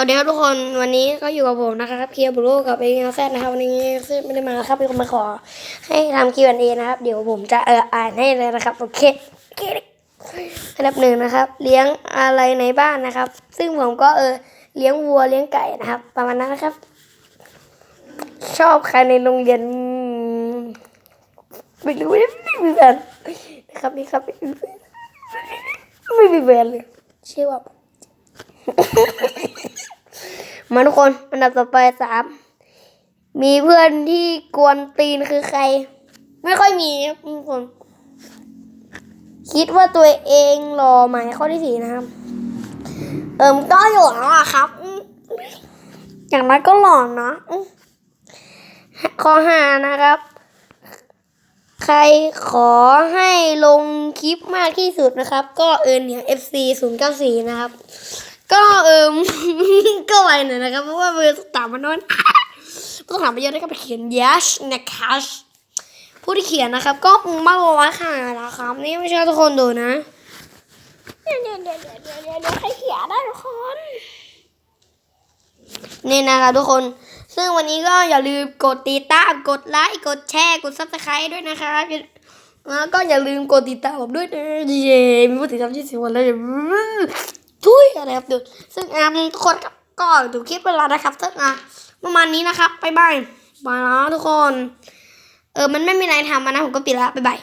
เอาเดี๋ยวครับทุกคนวันนี้ก็อยู่กับผมนะครับเคียร์บลูกับเองแซดนะครับวันนี้แซดไม่ได้มาครับเป็นคนมาขอ ให้ทำ Q&A นะครับ เดี๋ยวผมจะเอออ่านให้เลยนะครับโอเคอันดับหนึ่งนะครับ เลี้ยงอะไรในบ้านนะครับ ซึ่งผมก็เออเลี้ยงวัวเลี้ยงไก่นะครับ ประมาณนั้นนะครับ ชอบใครในโรงเรียนไม่รู้ไม่มีแฟนนะครับนี่ครับไม่มีแฟนไม่มีแฟนเลยเชื่อว่า มาทุกคนอันดับต่อไปสามมีเพื่อนที่กวนตีนคือใคร ไม่ค่อยมีครับทุกคน คิดว่าตัวเองหล่อไหมข้อที่สี่นะครับ เอิมก็อยู่แล้วอะครับ อย่างนั้นก็หล่อนะอืมข้อห้านะครับ ใครขอให้ลงคลิปมากที่สุดนะครับ ก็เอิญเนี่ย FC 0 9 4 นะครับ ก็เอิมก็ไวหน่อยนะครับเพราะว่าเบอร์สามมันน้อยต้องถามไปเยอะได้ก็ไปเขียน yes นะครับ ผู้ที่เขียนนะครับ ก็คงมากกว่าร้อยค่ะนะครับ นี่ไม่ใช่ทุกคนดูนะเดี๋ยวเดี๋ยวเดี๋ยวเดี๋ยวเดี๋ยวเดี๋ยวเดี๋ยวใครเขียนได้ทุกคน นี่นะครับทุกคน ซึ่งวันนี้ก็อย่าลืมกดติดตามกดไลค์กดแชร์กดซับสไครต์ด้วยนะครับแล้วก็อย่าลืมกดติดตามผมด้วยนะเย้มีผู้ติดตามที่สิบวันแล้ว ทุยอะไรครับดูซึ่งอะทุกคนครับก็ดูคลิปเวลานะครับซึ่งอะประมาณนี้นะครับบ๊ายบายบายแล้วทุกคน เออมันไม่มีอะไรทำนะผมก็ปิดแล้วบ๊ายบาย